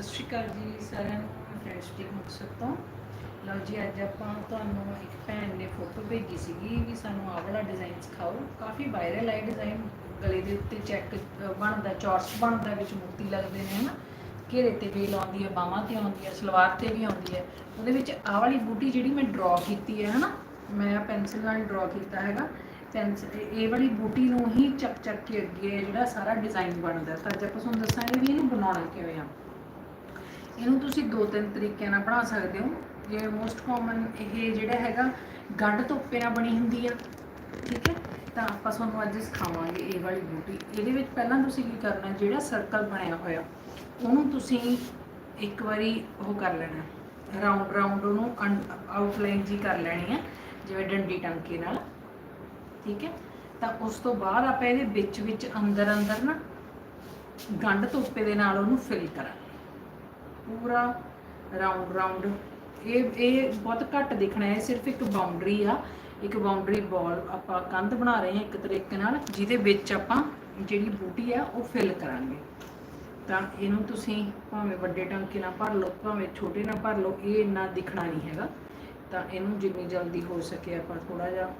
ਸਤਿ ਸ਼੍ਰੀ ਅਕਾਲ ਜੀ ਸਾਰਿਆਂ ਨੂੰ ਫਰੈਂਡਸ਼ਿਪ ਮੁਕਤਸਰ ਤੋਂ ਲਓ ਜੀ, ਅੱਜ ਆਪਾਂ ਤੁਹਾਨੂੰ ਇੱਕ ਭੈਣ ਨੇ ਫੋਟੋ ਭੇਜੀ ਸੀਗੀ ਵੀ ਸਾਨੂੰ ਆਹ ਵਾਲਾ ਡਿਜ਼ਾਈਨ ਸਿਖਾਓ। ਕਾਫੀ ਵਾਇਰਲ ਹੈ ਡਿਜ਼ਾਈਨ ਗਲੇ ਦੇ ਉੱਤੇ ਚੈੱਕ ਬਣਦਾ ਚੌਰਸ ਬਣਦਾ, ਵਿੱਚ ਮੋਤੀ ਲੱਗਦੇ ਨੇ, ਹਨਾ? ਘੇਰੇ ਤੇ ਵੀ ਲਾਉਂਦੀ ਹੈ ਬਾਹਾਂ ਤੇ ਆਉਂਦੀ ਹੈ ਸਲਵਾਰ ਤੇ ਵੀ ਆਉਂਦੀ ਹੈ ਉਹਦੇ ਵਿੱਚ ਆਹ ਵਾਲੀ ਬੂਟੀ ਜਿਹੜੀ ਮੈਂ ਡਰਾ ਕੀਤੀ ਹੈ ਹਨਾ? ਮੈਂ ਪੈਨਸਿਲ ਨਾਲ ਡਰਾ ਕੀਤਾ ਹੈਗਾ। ਪੈਨਸਿਲ ਇਹ ਵਾਲੀ ਬੂਟੀ ਨੂੰ ਹੀ ਚੱਕ ਚੱਕ ਕੇ ਅੱਗੇ ਜਿਹੜਾ ਸਾਰਾ ਡਿਜ਼ਾਈਨ ਬਣਦਾ। ਤਾਂ ਅੱਜ ਆਪਾਂ ਤੁਹਾਨੂੰ ਦੱਸਾਂਗੇ ਵੀ ਇਹਨੂੰ ਬਣਾਉਣਾ ਕਿਵੇਂ ਆ। ਇਹਨੂੰ ਤੁਸੀਂ ਦੋ ਤਿੰਨ ਤਰੀਕਿਆਂ ਨਾਲ ਬਣਾ ਸਕਦੇ ਹੋ। ਜਿਵੇਂ ਮੋਸਟ ਕਾਮਨ ਇਹ ਜਿਹੜਾ ਹੈਗਾ, ਗੰਢ ਧੋਪੇ ਨਾਲ ਬਣੀ ਹੁੰਦੀ ਆ, ਠੀਕ ਹੈ? ਤਾਂ ਆਪਾਂ ਤੁਹਾਨੂੰ ਅੱਜ ਸਿਖਾਵਾਂਗੇ ਇਹ ਵਾਲੀ ਬੂਟੀ। ਇਹਦੇ ਵਿੱਚ ਪਹਿਲਾਂ ਤੁਸੀਂ ਕੀ ਕਰਨਾ, ਜਿਹੜਾ ਸਰਕਲ ਬਣਿਆ ਹੋਇਆ, ਉਹਨੂੰ ਤੁਸੀਂ ਇੱਕ ਵਾਰੀ ਉਹ ਕਰ ਲੈਣਾ ਰਾਉਂਡ ਰਾਉਂਡ ਉਹਨੂੰ ਆਊਟਲਾਈਨ ਜੀ ਕਰ ਲੈਣੀ ਆ, ਜਿਵੇਂ ਡੰਡੀ ਟੰਕੇ ਨਾਲ, ਠੀਕ ਹੈ? ਤਾਂ ਉਸ ਤੋਂ ਬਾਅਦ ਆਪਾਂ ਇਹਦੇ ਵਿੱਚ ਵਿੱਚ ਅੰਦਰ ਅੰਦਰ ਨਾ ਗੰਢ ਤੋਪੇ ਦੇ ਨਾਲ ਉਹਨੂੰ ਫਿਲ ਕਰਾਂ ਪੂਰਾ ਰਾਉਂਡ ਰਾਉਂਡ ਇਹ ਇਹ ਬਹੁਤ ਘੱਟ ਦਿਖਣਾ ਹੈ, ਸਿਰਫ ਇੱਕ ਬਾਉਂਡਰੀ ਆ। ਇੱਕ ਬਾਉਂਡਰੀ ਬਾਲ ਆਪਾਂ ਕੰਧ ਬਣਾ ਰਹੇ ਹਾਂ ਇੱਕ ਤਰੀਕੇ ਨਾਲ, ਜਿਹਦੇ ਵਿੱਚ ਆਪਾਂ ਜਿਹੜੀ ਬੂਟੀ ਆ, ਉਹ ਫਿਲ ਕਰਾਂਗੇ। ਤਾਂ ਇਹਨੂੰ ਤੁਸੀਂ ਭਾਵੇਂ ਵੱਡੇ ਟਾਂਕੇ ਨਾਲ ਭਰ ਲਓ, ਭਾਵੇਂ ਛੋਟੇ ਨਾਲ ਭਰ ਲਓ, ਇਹ ਇੰਨਾ ਦਿਖਣਾ ਨਹੀਂ ਹੈਗਾ। ਤਾਂ ਇਹਨੂੰ ਜਿੰਨੀ ਜਲਦੀ ਹੋ ਸਕੇ ਆਪਾਂ ਥੋੜਾ ਜਿਹਾ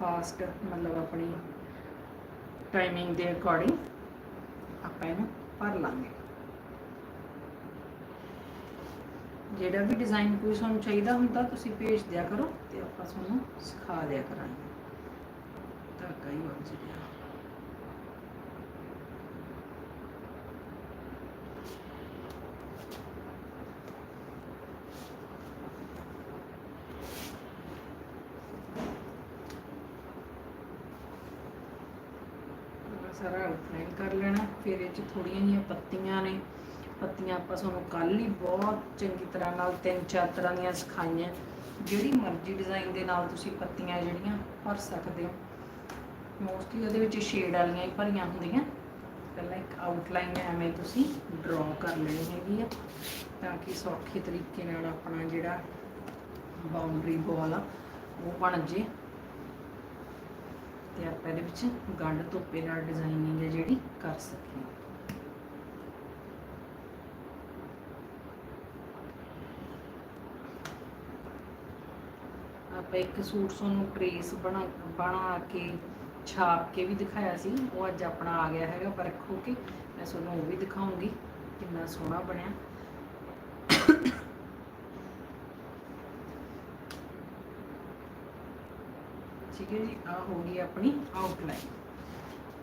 ਫਾਸਟ ਮਤਲਬ ਆਪਣੀ ਟਾਈਮਿੰਗ ਦੇ ਅਕੋਰਡਿੰਗ ਆਪਾਂ ਇਹਨੂੰ ਭਰ ਲਾਂਗੇ। ਜਿਹੜਾ ਵੀ ਡਿਜ਼ਾਈਨ ਕੋਈ ਤੁਹਾਨੂੰ ਚਾਹੀਦਾ ਹੁੰਦਾ, ਤੁਸੀਂ ਭੇਜ ਦਿਆ ਕਰੋ ਤੇ ਆਪਾਂ ਤੁਹਾਨੂੰ ਸਿਖਾ ਦਿਆ ਕਰਾਂਗੇ। ਤਾਂ ਕਈ ਵਾਰ ਜਿਹੜਾ ਸਾਰਾ ਆਊਟਲਾਈਨ ਕਰ ਲੈਣਾ, ਫਿਰ ਇਹ ਚ ਥੋੜੀਆਂ ਜਿਹੀਆਂ ਪੱਤੀਆਂ ਨੇ। ਪੱਤੀਆਂ ਆਪਾਂ ਤੁਹਾਨੂੰ ਕੱਲ ਹੀ ਬਹੁਤ ਚੰਗੀ ਤਰ੍ਹਾਂ ਨਾਲ ਤਿੰਨ ਚਾਰ ਤਰ੍ਹਾਂ ਦੀਆਂ ਸਿਖਾਈਆਂ। ਜਿਹੜੀ ਮਰਜ਼ੀ ਡਿਜ਼ਾਈਨ ਦੇ ਨਾਲ ਤੁਸੀਂ ਪੱਤੀਆਂ ਜਿਹੜੀਆਂ ਭਰ ਸਕਦੇ ਹੋ। ਮੋਸਟਲੀ ਉਹਦੇ ਵਿੱਚ ਸ਼ੇਡ ਵਾਲੀਆਂ ਹੀ ਭਰੀਆਂ ਹੁੰਦੀਆਂ। ਪਹਿਲਾਂ ਇੱਕ ਆਊਟਲਾਈਨ ਐਵੇਂ ਤੁਸੀਂ ਡਰਾ ਕਰ ਲੈਣੀ ਹੈਗੀ ਆ, ਤਾਂ ਕਿ ਸੌਖੇ ਤਰੀਕੇ ਨਾਲ ਆਪਣਾ ਜਿਹੜਾ ਬਾਉਂਡਰੀ ਵਾਲ ਆ, ਉਹ ਬਣ ਜੇ। ਤੇ ਆਪਾਂ ਇਹਦੇ ਵਿੱਚ ਗੰਢ ਧੋਪੇ ਨਾਲ ਡਿਜ਼ਾਈਨਿੰਗ ਹੈ ਜਿਹੜੀ ਕਰ ਸਕੀਏ। ਆਪਾਂ ਇੱਕ ਸੂਟ ਤੁਹਾਨੂੰ ਟ੍ਰੇਸ ਬਣਾ ਬਣਾ ਕੇ ਛਾਪ ਕੇ ਵੀ ਦਿਖਾਇਆ ਸੀ। ਉਹ ਅੱਜ ਆਪਣਾ ਆ ਗਿਆ ਹੈਗਾ ਪਰਖ ਹੋ ਕੇ। ਮੈਂ ਤੁਹਾਨੂੰ ਉਹ ਵੀ ਦਿਖਾਉਂਗੀ, ਕਿੰਨਾ ਸੋਹਣਾ ਬਣਿਆ। ਠੀਕ ਹੈ ਜੀ, ਆ ਹੋ ਗਈ ਆਪਣੀ ਆਊਟਲਾਈਨ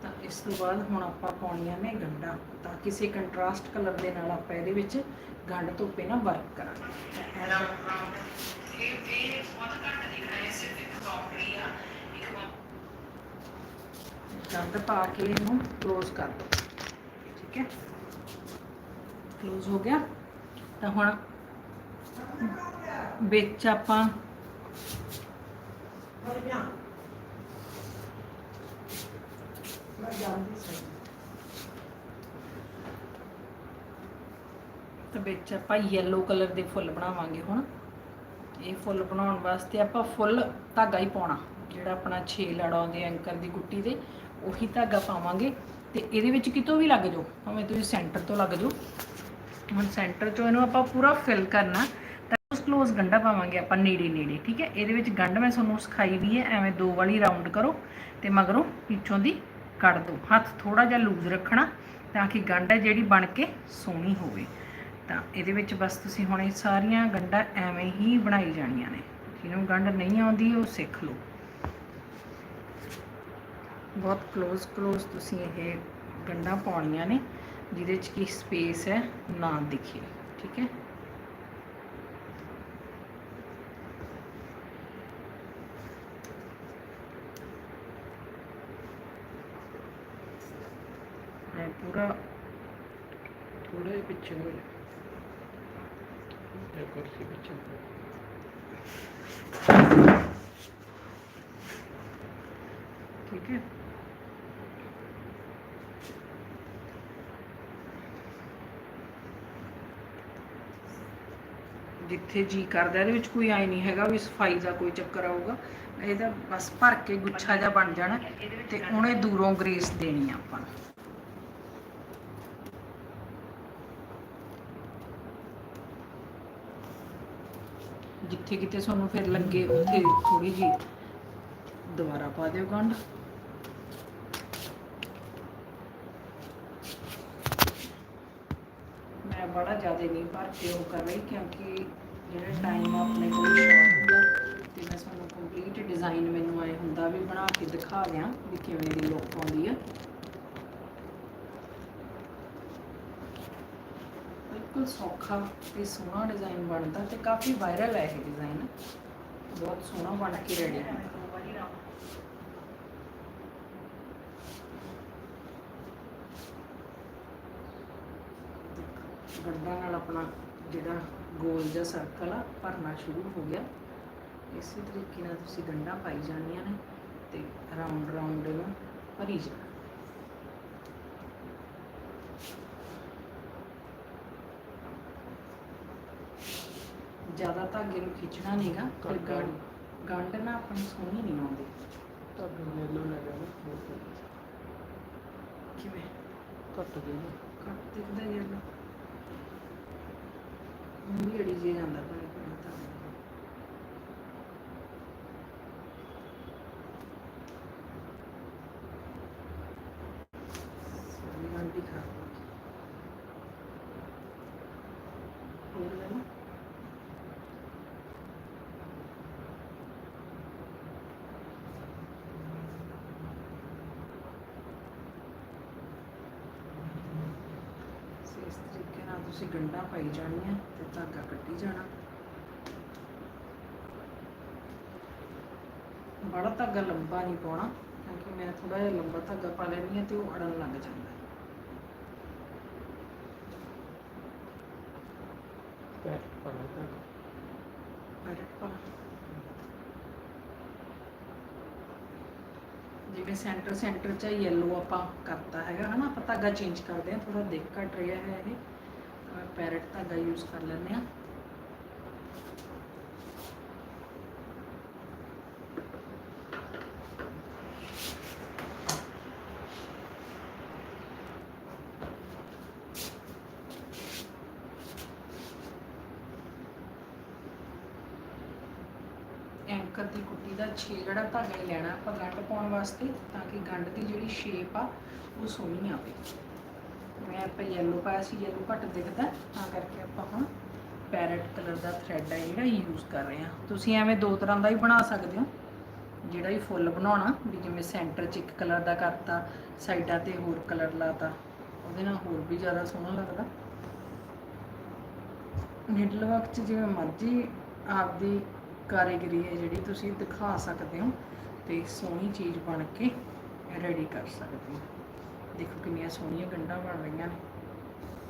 ਤਾਂ ਇਸ ਤੋਂ ਬਾਅਦ ਹੁਣ ਆਪਾਂ ਪਾਉਣੀਆਂ ਨੇ ਗੰਢਾਂ, ਤਾਂ ਕਿਸੇ ਕੰਟਰਾਸਟ ਕਲਰ ਦੇ ਨਾਲ ਆਪਾਂ ਇਹਦੇ ਵਿੱਚ ਗੰਢ ਧੋਪੇ ਨਾਲ ਵਰਕ ਕਰਾਂਗੇ। ਇਹ ਪਾ ਕੇ ਇਹਨੂੰ ক্লোਜ਼ ਕਰ ਦੋ। ਠੀਕ ਹੈ? ক্লোਜ਼ ਹੋ ਗਿਆ? ਤਾਂ ਹੁਣ ਵਿੱਚ ਆਪਾਂ ਤੇ ਵਿੱਚ ਆਪਾਂ yellow ਕਲਰ ਦੇ ਫੁੱਲ ਬਣਾਵਾਂਗੇ ਹੁਣ। ਇਹ ਫੁੱਲ ਬਣਾਉਣ ਵਾਸਤੇ ਆਪਾਂ ਫੁੱਲ ਧਾਗਾ ਹੀ ਪਾਉਣਾ। ਜਿਹੜਾ ਆਪਣਾ 6 ਲੜ ਆਉਂਦੇ ਐਂਕਰ ਦੀ ਗੁੱਟੀ ਦੇ, ਉਹੀ ਧਾਗਾ ਪਾਵਾਂਗੇ। ਤੇ ਇਹਦੇ ਵਿੱਚ ਕਿਤੋਂ ਵੀ ਲੱਗ ਜਾਓ, ਭਾਵੇਂ ਤੁਸੀਂ ਸੈਂਟਰ ਤੋਂ ਲੱਗ ਜਾਓ। ਹੁਣ ਸੈਂਟਰ ਚੋਂ ਇਹਨੂੰ ਆਪਾਂ ਪੂਰਾ ਫਿਲ ਕਰਨਾ, ਤਾਂ ਉਸ ক্লোਜ਼ ਗੰਢਾ ਪਾਵਾਂਗੇ ਆਪਾਂ ਨੇੜੇ ਨੇੜੇ, ਠੀਕ ਹੈ? ਇਹਦੇ ਵਿੱਚ ਗੰਢ ਮੈਂ ਤੁਹਾਨੂੰ ਸਿਖਾਈ ਵੀ ਹੈ, ਐਵੇਂ ਦੋ ਵਾਲੀ ਰਾਉਂਡ ਕਰੋ ਤੇ ਮਗਰੋਂ ਪਿੱਛੋਂ ਦੀ ਕੱਢ ਦਿਓ। ਹੱਥ ਥੋੜਾ ਜਿਹਾ ਲੂਜ਼ ਰੱਖਣਾ ਤਾਂ ਕਿ ਗੰਢ ਹੈ ਜਿਹੜੀ ਬਣ ਕੇ ਸੋਹਣੀ ਹੋਵੇ। ਤਾਂ ਇਹਦੇ ਵਿੱਚ ਬਸ ਤੁਸੀਂ ਹੁਣ ਇਹ ਸਾਰੀਆਂ ਗੰਢਾਂ ਐਵੇਂ ਹੀ ਬਣਾਈ ਜਾਣੀਆਂ ਨੇ। ਜਿਹਨੂੰ ਗੰਢ ਨਹੀਂ ਆਉਂਦੀ, ਉਹ ਸਿੱਖ ਲਓ। ਬਹੁਤ ক্লোਜ਼ ক্লোਜ਼ ਤੁਸੀਂ ਇਹ ਗੰਢਾਂ ਪਾਉਣੀਆਂ ਨੇ, ਜਿਹਦੇ 'ਚ ਕੀ ਸਪੇਸ ਹੈ, ਨਾ ਦਿਖੇ। ਠੀਕ ਹੈ? ਪੂਰਾ ਥੋੜੇ ਪਿੱਛੇ ਹੋ ਕੁਰਸੀ ਪਿੱਛੇ ਠੀਕ ਹੈ? ਜਿੱਥੇ ਜੀ ਕਰਦਾ, ਇਹਦੇ ਵਿੱਚ ਕੋਈ ਆਈ ਨਹੀਂ ਹੈਗਾ ਵੀ ਸਫ਼ਾਈ ਦਾ ਕੋਈ ਚੱਕਰ ਆਊਗਾ। ਇਹਦਾ ਬਸ ਭਰ ਕੇ ਗੁੱਛਾ ਜਿਹਾ ਬਣ ਜਾਣਾ ਤੇ ਉਹਨੇ ਦੂਰੋਂ ਗ੍ਰੇਸ ਦੇਣੀ ਆਪਾਂ ਨੂੰ। ਜਿੱਥੇ ਕਿਤੇ ਤੁਹਾਨੂੰ ਫਿਰ ਲੱਗੇ, ਉੱਥੇ ਥੋੜੀ ਜਿਹੀ ਦੁਬਾਰਾ ਪਾ ਦਿਓ ਗੰਢ। ਮੈਂ ਬੜਾ ਜ਼ਿਆਦਾ ਨਹੀਂ ਭਰ ਕੇ ਉਹ ਕਰ ਰਹੀ ਕਿਉਂਕਿ ਜਿਹੜਾ ਟਾਈਮ ਆਪਣੇ ਕੋਲ ਸ਼ਾਰਟ ਹੁੰਦਾ, ਤੇ ਮੈਂ ਤੁਹਾਨੂੰ ਕੰਪਲੀਟ ਡਿਜ਼ਾਈਨ ਮੈਨੂੰ ਆਏ ਹੁੰਦਾ ਵੀ ਬਣਾ ਕੇ ਦਿਖਾ ਦਿਆਂ ਵੀ ਕਿਵੇਂ ਦੀ ਲੁੱਕ ਆਉਂਦੀ ਆ। ਬਿਲਕੁਲ ਸੌਖਾ ਤੇ ਸੋਹਣਾ ਡਿਜ਼ਾਈਨ ਬਣਦਾ ਤੇ ਕਾਫੀ ਵਾਇਰਲ ਹੈ ਇਹ ਡਿਜ਼ਾਈਨ ਬਹੁਤ ਸੋਹਣਾ ਬਣ ਕੇ ਰੈਡੀ ਹੈ। ਗੰਢਾਂ ਨਾਲ ਆਪਣਾ ਜਿਹੜਾ ਗੋਲ ਜਿਹਾ ਸਰਕਲ ਆ, ਭਰਨਾ ਸ਼ੁਰੂ ਹੋ ਗਿਆ। ਇਸੇ ਤਰੀਕੇ ਨਾਲ ਤੁਸੀਂ ਗੰਢਾਂ ਪਾਈ ਜਾਣੀਆਂ ਨੇ ਤੇ ਰਾਉਂਡ ਰਾਉਂਡ ਨੂੰ ਭਰੀ ਜਾਣਾ। ਜ਼ਿਆਦਾ ਧਾਗੇ ਨੂੰ ਖਿੱਚਣਾ ਨਹੀਂਗਾ ਫਿਰ ਗੰਢ ਗੰਢ ਨਾ ਆਪਣੀ ਸੋਹਣੀ ਨਹੀਂ ਆਉਂਦੀ। ਤਾਂ ਯੈਲੋ ਲੈ ਗਿਆ ਨਾ ਕਿਵੇਂ? ਘੱਟ ਗਈ ਨਾ। ਕੱਟ ਦਿਖਦਾ ਯਾਰ ਮੂੰਹ ਅੜੀ ਜੇ ਜਾਂਦਾ ਪਾਣੀ ਪਾਣੀ ਤਾਂ ਸਾਰੀ ਗੰਢੀ ਖਾ ਹੋਰ ਲੈ ਲਾ ਸੋ ਇਸ ਤਰੀਕੇ ਨਾਲ ਤੁਸੀਂ ਗੰਢਾਂ ਪਾਈ ਜਾਣੀਆਂ ਤੇ ਧਾਗਾ ਕੱਢੀ ਜਾਣਾ। ਬੜਾ ਧਾਗਾ ਲੰਬਾ ਨਹੀਂ ਪਾਉਣਾ ਕਿਉਂਕਿ ਮੈਂ ਥੋੜਾ ਜਿਹਾ ਲੰਬਾ ਧਾਗਾ ਪਾ ਲੈਂਦੀ ਹਾਂ ਤੇ ਉਹ ਅੜਨ ਲੱਗ ਜਾਂਦਾ ਹੈ। ਪਾਣਾ ਜਿਵੇਂ ਸੈਂਟਰ ਸੈਂਟਰ ਚ ਯੈਲੋ ਆਪਾਂ ਕਰਤਾ ਹੈਗਾ ਹਨਾ ਆਪਾਂ ਧਾਗਾ ਚੇਂਜ ਕਰਦੇ ਹਾਂ ਥੋੜਾ ਦਿੱਖ ਘਟ ਰਿਹਾ ਹੈ ਇਹ। ਪੈਰਟ ਧਾਗਾ ਯੂਜ਼ ਕਰ ਲੈਂਦੇ ਹਾਂ। ਐਂਕਰ ਦੀ ਕੁੱਟੀ ਦਾ ਛੇੜਾ ਧਾਗਾ ਲੈਣਾ, ਆਪਾਂ ਗੰਢ ਪਾਉਣ ਵਾਸਤੇ ਤਾਂ ਕਿ ਗੰਢ ਦੀ ਜਿਹੜੀ ਸ਼ੇਪ ਆ, ਉਹ ਸੋਹਣੀ ਆਵੇ। ਮੈਂ ਆਪਾਂ ਯੈਲੋ ਪਾਇਆ ਸੀ ਯੈਲੋ ਘੱਟ ਦਿਖਦਾ, ਤਾਂ ਕਰਕੇ ਆਪਾਂ ਹੁਣ ਪੈਰਟ ਕਲਰ ਦਾ ਥ੍ਰੈਡ ਹੈ ਜਿਹੜਾ ਯੂਜ਼ ਕਰ ਰਹੇ ਹਾਂ। ਤੁਸੀਂ ਐਵੇਂ ਦੋ ਤਰ੍ਹਾਂ ਦਾ ਹੀ ਬਣਾ ਸਕਦੇ ਹੋ। ਜਿਹੜਾ ਵੀ ਫੁੱਲ ਬਣਾਉਣਾ, ਵੀ ਜਿਵੇਂ ਸੈਂਟਰ 'ਚ ਇੱਕ ਕਲਰ ਦਾ ਕਰਤਾ, ਸਾਈਡਾਂ ਤੇ ਹੋਰ ਕਲਰ ਲਾਤਾ, ਉਹਦੇ ਨਾਲ ਹੋਰ ਵੀ ਜ਼ਿਆਦਾ ਸੋਹਣਾ ਲੱਗਦਾ। ਨਿਡਲ ਵਰਕ 'ਚ ਜਿਵੇਂ ਮਰਜ਼ੀ ਆਪਦੀ ਕਾਰੀਗਰੀ ਹੈ ਜਿਹੜੀ ਤੁਸੀਂ ਦਿਖਾ ਸਕਦੇ ਹੋ, ਤੇ ਸੋਹਣੀ ਚੀਜ਼ ਬਣ ਕੇ ਰੈਡੀ ਕਰ ਸਕਦੇ ਹੋ। ਦੇਖੋ ਕਿੰਨੀਆਂ ਸੋਹਣੀਆਂ ਗੰਢਾਂ ਬਣ ਰਹੀਆਂ ਨੇ,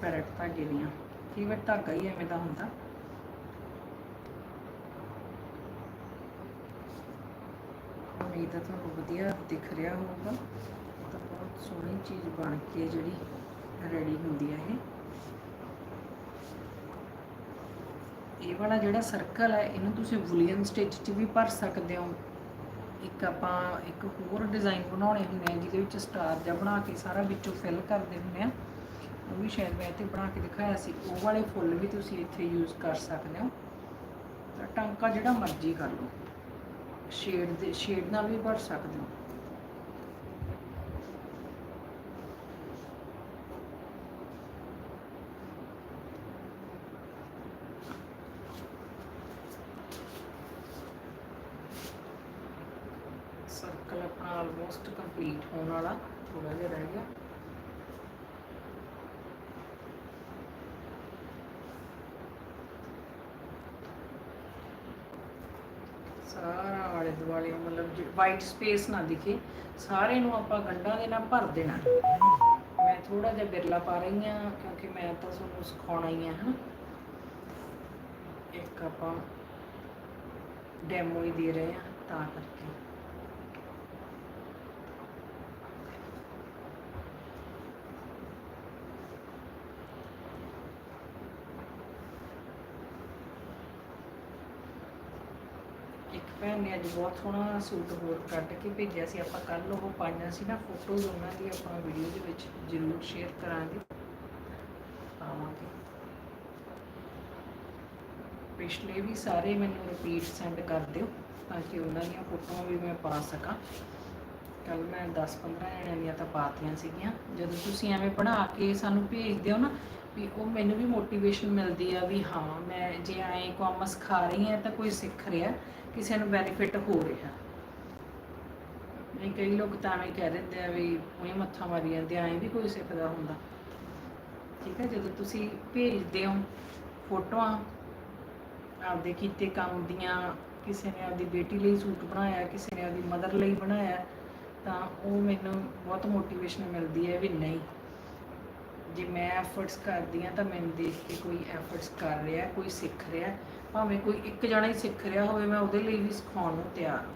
ਪੈਰਟ ਧਾਗੇ ਦੀਆਂ। ਕੀ ਵਾਰ ਧਾਗਾ ਹੀ ਐਵੇਂ ਦਾ ਹੁੰਦਾ। ਉਮੀਦ ਹੈ ਤੁਹਾਨੂੰ ਵਧੀਆ ਦਿਖ ਰਿਹਾ ਹੋਊਗਾ। ਤਾਂ ਬਹੁਤ ਸੋਹਣੀ ਚੀਜ਼ ਬਣ ਕੇ ਜਿਹੜੀ ਰੈਡੀ ਹੁੰਦੀ ਹੈ ਇਹ। ਇਹ ਵਾਲਾ ਜਿਹੜਾ ਸਰਕਲ ਹੈ ਇਹਨੂੰ ਤੁਸੀਂ ਵੂਲੀਅਨ ਸਟਿਚ 'ਚ ਵੀ ਭਰ ਸਕਦੇ ਹੋ। ਇੱਕ ਆਪਾਂ ਇੱਕ ਹੋਰ ਡਿਜ਼ਾਈਨ ਬਣਾਉਣੇ ਹੁੰਦੇ ਆ, ਜਿਹਦੇ ਵਿੱਚ ਸਟਾਰ ਜਿਹਾ ਬਣਾ ਕੇ ਸਾਰਾ ਵਿੱਚੋਂ ਫਿਲ ਕਰਦੇ ਹੁੰਦੇ ਆ। ਉਹ ਵੀ ਸ਼ਾਇਦ ਮੈਂ ਇੱਥੇ ਬਣਾ ਕੇ ਦਿਖਾਇਆ ਸੀ। ਉਹ ਵਾਲੇ ਫੁੱਲ ਵੀ ਤੁਸੀਂ ਇੱਥੇ ਯੂਜ਼ ਕਰ ਸਕਦੇ ਹੋ। ਤਾਂ ਟਾਂਕਾ ਜਿਹੜਾ ਮਰਜ਼ੀ ਕਰ ਲਓ। ਸ਼ੇਡ ਦੇ ਸ਼ੇਡ ਨਾਲ ਵੀ ਭਰ ਸਕਦੇ ਹੋ ਸਰਕਲ ਆਪਣਾ ਆਲਮੋਸਟ ਕੰਪਲੀਟ ਹੋਣ ਵਾਲਾ ਥੋੜਾ ਜਿਹਾ ਰਹਿ ਗਿਆ। ਸਾਰਾ ਆਲੇ ਦੁਆਲੇ ਮਤਲਬ ਵਾਈਟ ਸਪੇਸ ਨਾ ਦਿਖੇ, ਸਾਰੇ ਨੂੰ ਆਪਾਂ ਗੰਢਾਂ ਦੇ ਨਾਲ ਭਰ ਦੇਣਾ। ਮੈਂ ਥੋੜਾ ਜਿਹਾ ਬਿਰਲਾ ਪਾ ਰਹੀ ਹਾਂ, ਕਿਉਂਕਿ ਮੈਂ ਤਾਂ ਤੁਹਾਨੂੰ ਸਿਖਾਉਣਾ ਹੀ ਹੈ ਹਨਾ। ਇੱਕ ਆਪਾਂ ਡੈਮੋ ਹੀ ਦੇ ਰਹੇ ਹਾਂ, ਤਾਂ ਕਰਕੇ। ਇੱਕ ਭੈਣ ਨੇ ਅੱਜ ਬਹੁਤ ਸੋਹਣਾ ਸੂਟ ਹੋਰ ਕੱਢ ਕੇ ਭੇਜਿਆ ਸੀ, ਆਪਾਂ ਕੱਲ ਉਹ ਪਾਈਆਂ ਸੀ ਨਾ ਫੋਟੋਜ਼, ਉਹਨਾਂ ਦੀ ਆਪਾਂ ਵੀਡੀਓ ਦੇ ਵਿੱਚ ਜ਼ਰੂਰ ਸ਼ੇਅਰ ਕਰਾਂਗੇ। ਪਾਵਾਂਗੇ। ਪਿਛਲੇ ਵੀ ਸਾਰੇ ਮੈਨੂੰ ਰਿਪੀਟ ਸੈਂਡ ਕਰ ਦਿਓ, ਤਾਂ ਕਿ ਉਹਨਾਂ ਦੀਆਂ ਫੋਟੋਆਂ ਵੀ ਮੈਂ ਪਾ ਸਕਾਂ। ਕੱਲ ਮੈਂ 10-15 ਜਣਿਆਂ ਦੀਆਂ ਤਾਂ ਪਾਤੀਆਂ ਸੀਗੀਆਂ। ਜਦੋਂ ਤੁਸੀਂ ਐਵੇਂ ਬਣਾ ਕੇ ਸਾਨੂੰ ਭੇਜ ਦਿਓ ਨਾ ਵੀ ਉਹ ਮੈਨੂੰ ਵੀ ਮੋਟੀਵੇਸ਼ਨ ਮਿਲਦੀ ਆ ਵੀ ਹਾਂ, ਮੈਂ ਜੇ ਐਂ ਕੰਮ ਸਿਖਾ ਰਹੀ ਹਾਂ ਤਾਂ ਕੋਈ ਸਿੱਖ ਰਿਹਾ। ਕਿਸੇ ਨੂੰ ਬੈਨੀਫਿਟ ਹੋ ਰਿਹਾ। ਨਹੀਂ, ਕਈ ਲੋਕ ਤਾਂ ਐਵੇਂ ਕਹਿ ਦਿੰਦੇ ਆ ਵੀ ਉਹੀ ਮੱਥਾ ਮਾਰੀ ਜਾਂਦੇ ਐਂ ਵੀ ਕੋਈ ਸਿੱਖਦਾ ਹੁੰਦਾ। ਠੀਕ ਹੈ, ਜਦੋਂ ਤੁਸੀਂ ਭੇਜਦੇ ਹੋ ਫੋਟੋਆਂ ਆਪਦੇ ਕੀਤੇ ਕੰਮ ਦੀਆਂ, ਕਿਸੇ ਨੇ ਆਪਦੀ ਬੇਟੀ ਲਈ ਸੂਟ ਬਣਾਇਆ, ਕਿਸੇ ਨੇ ਆਪਦੀ ਮਦਰ ਲਈ ਬਣਾਇਆ, ਤਾਂ ਉਹ ਮੈਨੂੰ ਬਹੁਤ ਮੋਟੀਵੇਸ਼ਨ ਮਿਲਦੀ ਹੈ ਵੀ ਨਹੀਂ। ਜੇ ਮੈਂ ਐਫਰਟਸ ਕਰਦੀ ਹਾਂ ਤਾਂ ਮੈਨੂੰ ਦੇਖ ਕੇ ਕੋਈ ਐਫਰਟਸ ਕਰ ਰਿਹਾ, ਕੋਈ ਸਿੱਖ ਰਿਹਾ, ਭਾਵੇਂ ਕੋਈ ਇੱਕ ਜਣਾ ਹੀ ਸਿੱਖ ਰਿਹਾ ਹੋਵੇ, ਮੈਂ ਉਹਦੇ ਲਈ ਵੀ ਸਿਖਾਉਣ ਨੂੰ ਤਿਆਰ ਹਾਂ।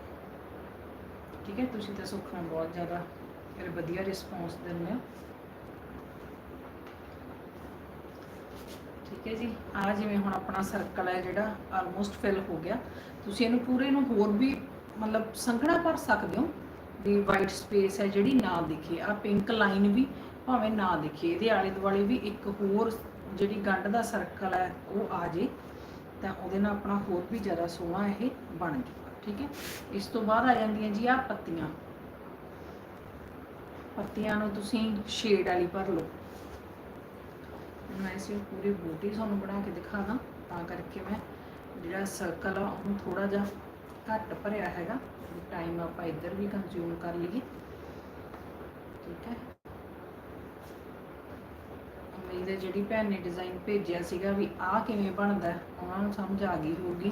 ਠੀਕ ਹੈ? ਤੁਸੀਂ ਤਾਂ ਸੁੱਖ ਬਹੁਤ ਜ਼ਿਆਦਾ ਫਿਰ ਵਧੀਆ ਰਿਸਪੌਂਸ ਦਿੰਦੇ ਹੋ। ਠੀਕ ਹੈ ਜੀ? ਆ ਜਿਵੇਂ ਹੁਣ ਆਪਣਾ ਸਰਕਲ ਹੈ ਜਿਹੜਾ ਆਲਮੋਸਟ ਫਿਲ ਹੋ ਗਿਆ। ਤੁਸੀਂ ਇਹਨੂੰ ਪੂਰੇ ਨੂੰ ਹੋਰ ਵੀ ਮਤਲਬ ਸੰਘਣਾ ਭਰ ਸਕਦੇ ਹੋ। ਵੀ ਵਾਈਟ ਸਪੇਸ ਹੈ ਜਿਹੜੀ, ਨਾ ਦਿਖੇ। ਆ ਪਿੰਕ ਲਾਈਨ ਵੀ ਭਾਵੇਂ ਨਾ ਦਿਖੇ ਇਹਦੇ ਆਲੇ ਦੁਆਲੇ ਵੀ ਇੱਕ ਹੋਰ ਜਿਹੜੀ ਗੰਢ ਦਾ ਸਰਕਲ ਹੈ, ਉਹ ਆ ਜੇ, ਤਾਂ ਉਹਦੇ ਨਾਲ ਆਪਣਾ ਹੋਰ ਵੀ ਜ਼ਿਆਦਾ ਸੋਹਣਾ ਇਹ ਬਣ ਜੂਗਾ, ਠੀਕ ਹੈ? ਇਸ ਤੋਂ ਬਾਅਦ ਆ ਜਾਂਦੀਆਂ ਜੀ ਆ ਪੱਤੀਆਂ। ਪੱਤੀਆਂ ਨੂੰ ਤੁਸੀਂ ਸ਼ੇਡ ਵਾਲੀ ਭਰ ਲਓ। ਮੈਂ ਇਸੇ ਪੂਰੀ ਬੂਟੀ ਤੁਹਾਨੂੰ ਬਣਾ ਕੇ ਦਿਖਾਦਾ ਤਾਂ ਕਰਕੇ ਮੈਂ ਜਿਹੜਾ ਸਰਕਲ ਆ, ਉਹਨੂੰ ਥੋੜਾ ਜਿਹਾ ਘੱਟ ਭਰਿਆ ਹੈਗਾ ਟਾਈਮ ਆਪਾਂ ਇੱਧਰ ਵੀ ਕੰਜ਼ਿਊਮ ਕਰ ਲਈਏ ਠੀਕ ਹੈ ਉਮੀਦ ਹੈ ਜਿਹੜੀ ਭੈਣ ਨੇ ਡਿਜ਼ਾਈਨ ਭੇਜਿਆ ਸੀਗਾ ਵੀ ਆਹ ਕਿਵੇਂ ਬਣਦਾ, ਉਹਨਾਂ ਨੂੰ ਸਮਝ ਆ ਗਈ ਹੋਊਗੀ।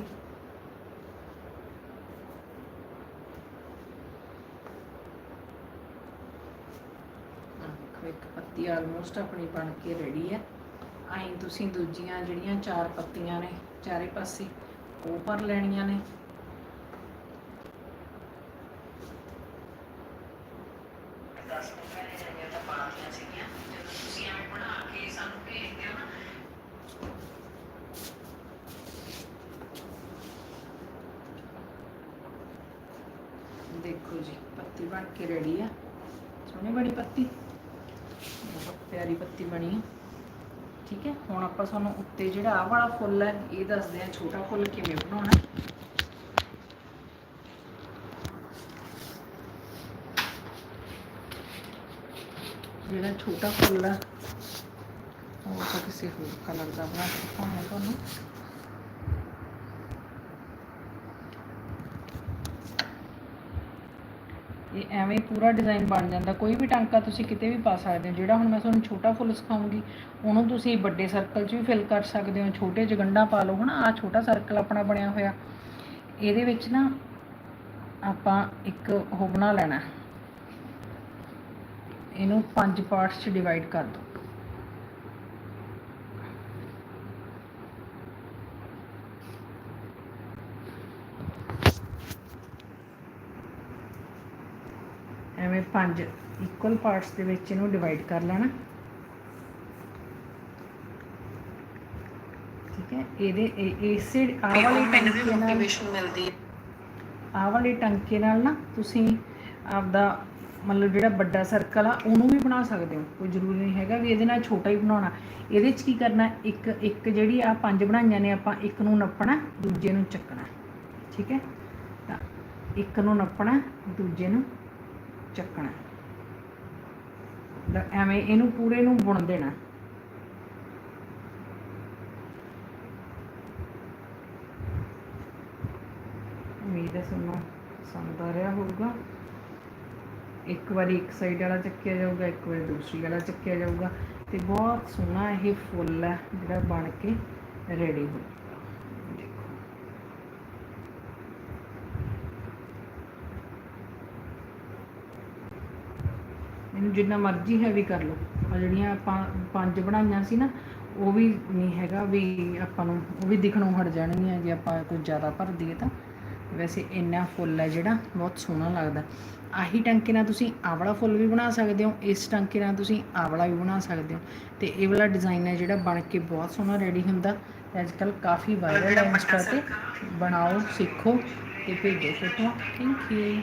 ਇੱਕ ਪੱਤੀ ਆਲਮੋਸਟ ਆਪਣੀ ਬਣ ਕੇ ਰੈਡੀ ਹੈ। ਆਈ ਤੁਸੀਂ ਦੂਜੀਆਂ ਜਿਹੜੀਆਂ ਚਾਰ ਪੱਤੀਆਂ ਨੇ, ਚਾਰੇ ਪਾਸੇ ਉਹ ਭਰ ਲੈਣੀਆਂ ਨੇ। ਦਸ ਪੰਦਰਾਂ ਜਿਹੜੀਆਂ ਤਾਂ ਪਾਤੀਆਂ ਸੀਗੀਆਂ। ਜਦੋਂ ਤੁਸੀਂ ਐਵੇਂ ਬਣਾ ਕੇ ਸਾਨੂੰ ਭੇਜਦੇ ਹੋ ਨਾ। ਦੇਖੋ ਜੀ, ਪੱਤੀ ਬਣ ਕੇ ਰੈਡੀ ਆ। ਸੋਹਣੀ ਬਣੀ ਪੱਤੀ। ਬਹੁਤ ਪਿਆਰੀ ਪੱਤੀ ਬਣੀ ਹੈ ਠੀਕ ਹੈ, ਹੁਣ ਆਪਾਂ ਤੁਹਾਨੂੰ ਉੱਤੇ ਜਿਹੜਾ ਆ ਵਾਲਾ ਫੁੱਲ ਹੈ, ਇਹ ਦੱਸਦੇ ਆ ਛੋਟਾ ਫੁੱਲ ਕਿਵੇਂ ਬਣਾਉਣਾ। ਜਿਹੜਾ ਛੋਟਾ ਫੁੱਲ ਹੈ ਉਹ ਤਾਂ ਕਿਸੇ ਹੋਰ ਕਲਰ ਦਾ ਬਣਾ ਕੇ ਦਿਖਾਉਣਾ ਤੁਹਾਨੂੰ। ਇਹ ਐਵੇਂ ਪੂਰਾ ਡਿਜ਼ਾਈਨ ਬਣ ਜਾਂਦਾ। ਕੋਈ ਵੀ ਟਾਂਕਾ ਤੁਸੀਂ ਕਿਤੇ ਵੀ ਪਾ ਸਕਦੇ ਹੋ, ਜਿਹੜਾ ਹੁਣ ਮੈਂ ਤੁਹਾਨੂੰ ਛੋਟਾ ਫੁੱਲ ਸਿਖਾਉਂਗੀ, ਉਹਨੂੰ ਤੁਸੀਂ ਵੱਡੇ ਸਰਕਲ 'ਚ ਵੀ ਫਿਲ ਕਰ ਸਕਦੇ ਹੋ, ਛੋਟੇ ਜਗੰਡਾ ਪਾ ਲਓ। ਹਨਾ ਆ ਛੋਟਾ ਸਰਕਲ ਆਪਣਾ ਬਣਿਆ ਹੋਇਆ। ਇਹਦੇ ਵਿੱਚ ਨਾ ਆਪਾਂ ਇੱਕ ਉਹ ਬਣਾ ਲੈਣਾ। ਇਹਨੂੰ ਪੰਜ ਪਾਰਟਸ 'ਚ ਡਿਵਾਈਡ ਕਰ ਦਿਓ ਐਵੇਂ ਪੰਜ ਇਕੁਅਲ ਪਾਰਟਸ ਦੇ ਵਿੱਚ ਇਹਨੂੰ ਡਿਵਾਈਡ ਕਰ ਲੈਣਾ। ਠੀਕ ਹੈ ਇਹਦੇ ਇਹ- ਇਸੇ ਆਹ ਵਾਲੀ ਟੰਕੀ ਨਾਲ ਮਿਲਦੀ ਹੈ। ਆਹ ਵਾਲੇ ਟੰਕੇ ਨਾਲ ਨਾ ਤੁਸੀਂ ਆਪਦਾ ਮਤਲਬ ਜਿਹੜਾ ਵੱਡਾ ਸਰਕਲ ਆ, ਉਹਨੂੰ ਵੀ ਬਣਾ ਸਕਦੇ ਹੋ। ਕੋਈ ਜ਼ਰੂਰੀ ਨਹੀਂ ਹੈਗਾ ਵੀ ਇਹਦੇ ਨਾਲ ਛੋਟਾ ਹੀ ਬਣਾਉਣਾ। ਇਹਦੇ 'ਚ ਕੀ ਕਰਨਾ, ਇੱਕ ਇੱਕ ਜਿਹੜੀ ਆ ਪੰਜ ਬਣਾਈਆਂ ਨੇ, ਆਪਾਂ ਇੱਕ ਨੂੰ ਨੱਪਣਾ, ਦੂਜੇ ਨੂੰ ਚੱਕਣਾ। ਠੀਕ ਹੈ? ਤਾਂ ਇੱਕ ਨੂੰ ਨੱਪਣਾ, ਦੂਜੇ ਨੂੰ ਚੱਕਣਾ। ਤਾਂ ਐਵੇਂ ਇਹਨੂੰ ਪੂਰੇ ਨੂੰ ਬੁਣ ਦੇਣਾ। ਉਮੀਦ ਹੈ ਤੁਹਾਨੂੰ ਪਸੰਦ ਆ ਰਿਹਾ ਹੋਊਗਾ। ਇੱਕ ਵਾਰੀ ਇੱਕ ਸਾਈਡ ਵਾਲਾ ਚੱਕਿਆ ਜਾਊਗਾ, ਇੱਕ ਵਾਰੀ ਦੂਸਰੀ ਵਾਲਾ ਚੱਕਿਆ ਜਾਊਗਾ ਤੇ ਬਹੁਤ ਸੋਹਣਾ ਇਹ ਫੁੱਲ ਹੈ ਜਿਹੜਾ ਬਣ ਕੇ ਰੈਡੀ ਹੋ ਇਹਨੂੰ ਜਿੰਨਾ ਮਰਜ਼ੀ ਹੈਵੀ ਕਰ ਲਓ। ਆ ਜਿਹੜੀਆਂ ਆਪਾਂ ਪੰਜ ਬਣਾਈਆਂ ਸੀ ਨਾ, ਉਹ ਵੀ ਨਹੀਂ ਹੈਗਾ ਵੀ ਆਪਾਂ ਨੂੰ, ਉਹ ਵੀ ਦਿਖਣੋਂ ਹਟ ਜਾਣਗੀਆਂ ਜੇ ਆਪਾਂ ਕੁਝ ਜ਼ਿਆਦਾ ਭਰ ਦਈਏ ਤਾਂ। ਵੈਸੇ ਇੰਨਾ ਫੁੱਲ ਹੈ ਜਿਹੜਾ, ਬਹੁਤ ਸੋਹਣਾ ਲੱਗਦਾ। ਆਹੀ ਟਾਂਕੇ ਨਾਲ ਤੁਸੀਂ ਆਵਲਾ ਫੁੱਲ ਵੀ ਬਣਾ ਸਕਦੇ ਹੋ, ਇਸ ਟਾਂਕੇ ਨਾਲ ਤੁਸੀਂ ਆਵਲਾ ਵੀ ਬਣਾ ਸਕਦੇ ਹੋ। ਤੇ ਇਹ ਵਾਲਾ ਡਿਜ਼ਾਈਨ ਹੈ ਜਿਹੜਾ ਬਣ ਕੇ ਬਹੁਤ ਸੋਹਣਾ ਰੈਡੀ ਹੁੰਦਾ। ਤੇ ਅੱਜ ਕੱਲ ਕਾਫੀ ਵਾਇਰਲ ਹੈ ਇੰਸਟਾ ਤੇ। ਬਣਾਓ, ਸਿੱਖੋ ਤੇ ਭੇਜੋ ਫੋਟੋਆਂ। Thank you